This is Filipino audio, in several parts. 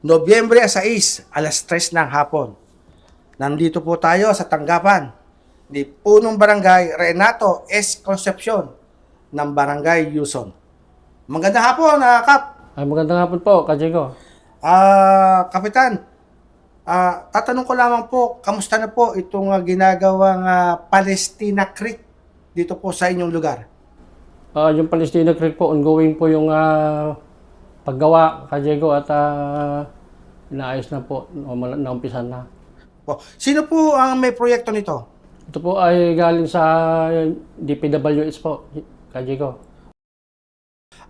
Nobyembre 6, alas 3 ng hapon. Nandito po tayo sa tanggapan ni Punong Barangay Renato S. Concepcion ng Barangay Yuson. Magandang hapon, ah, Kap. Ay, magandang hapon po, Kajego. Ah, Kapitan, ah, tatanong ko lamang po, kamusta na po itong ah, ginagawang ah, Palestina Creek dito po sa inyong lugar? Ah, yung Palestina Creek po, ongoing po yung ah, paggawa, Kajego, at uh, inaayos na po, o naumpisan na. Po, sino po ang may proyekto nito? Ito po ay galing sa DPWH po, Kajego.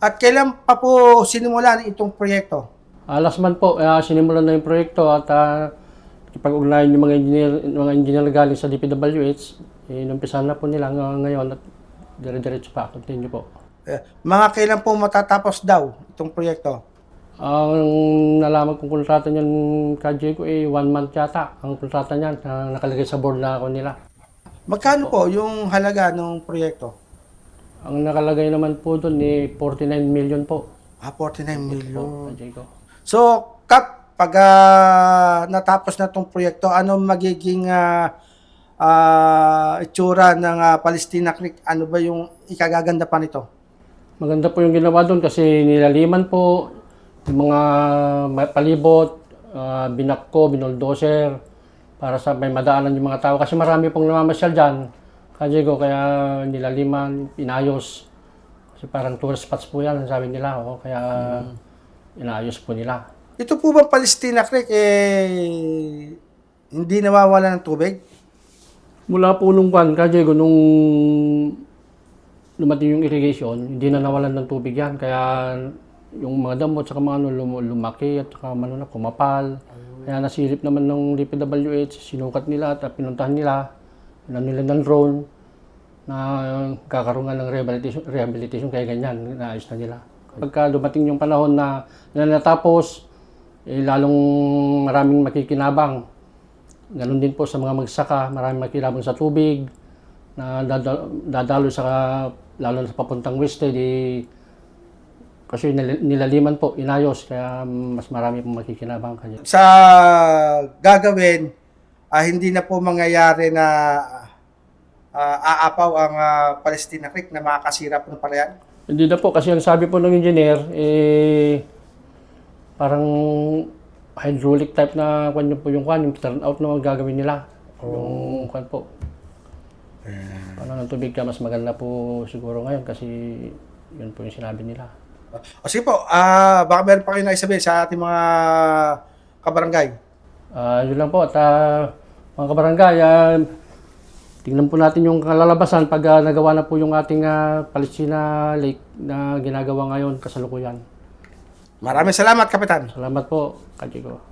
At kailan pa po sinimulan itong proyekto? Ah, last month po, ah, sinimulan na yung proyekto at uh, ipag-ugnayan yung mga engineer, mga engineer galing sa DPWH, eh, inumpisan na po nila ng- ngayon at dire-diretso pa, continue po. Eh, mga kailan po matatapos daw itong proyekto? Ang nalaman kong kontrata niyan, Kajego, eh, one month yata ang kontrata niyan na nakalagay sa board na ako nila. Magkano po yung halaga ng proyekto? Ang nakalagay naman po doon eh 49 million po. Ah, 49 million. So, Kap, pag ah, natapos na itong proyekto, ano magiging ah, ah, itsura ng ah, Palestina Creek? Ano ba yung ikagaganda pa nito? Maganda po yung ginawa doon kasi nilaliman po yung mga palibot, uh, binakko, binoldoser para sa may madaanan yung mga tao kasi marami pong namamasyal diyan. Kajego kaya nilaliman, inayos. Kasi parang tourist spots po yan, sabi nila. Oh, kaya inayos po nila. Ito po bang Palestina Creek, eh, hindi nawawala ng tubig? Mula po nung kwan, Kajego, nung lumating yung irrigation, hindi na nawalan ng tubig yan. Kaya yung mga damot sa mga ano, lum- lumaki at saka ano kumapal. Kaya nasilip naman ng DPWH, sinukat nila at pinuntahan nila, pinuntahan nila ng drone na kakaroon nga ng rehabilitation, rehabilitation kaya ganyan, naayos na nila. Pagka dumating yung panahon na, na natapos, eh, lalong maraming makikinabang. Ganon din po sa mga magsaka, maraming makilabang sa tubig, na dada- dadalo sa, lalo sa papuntang west, eh, di, kasi nil- nilaliman po, inayos, kaya mas marami pong makikinabang kanya. Sa gagawin, ah, hindi na po mangyayari na ah, aapaw ang ah, Palestina Creek na makakasira po ng palayan? Hindi na po, kasi ang sabi po ng engineer, eh, parang hydraulic type na kwan yun po yung kwan, yung turn out na gagawin nila. Yung kwan po. Ano ng tubig ka, mas maganda po siguro ngayon kasi yun po yung sinabi nila. O sige po, ah, baka meron pa kayo na isabihin sa ating mga kabarangay. Ah, yun lang po. At ah, mga kabarangay, ah, tingnan po natin yung kalalabasan pag ah, nagawa na po yung ating ah, Palestina Lake na ginagawa ngayon kasalukuyan. Maraming salamat, Kapitan. Salamat po, Kachiko.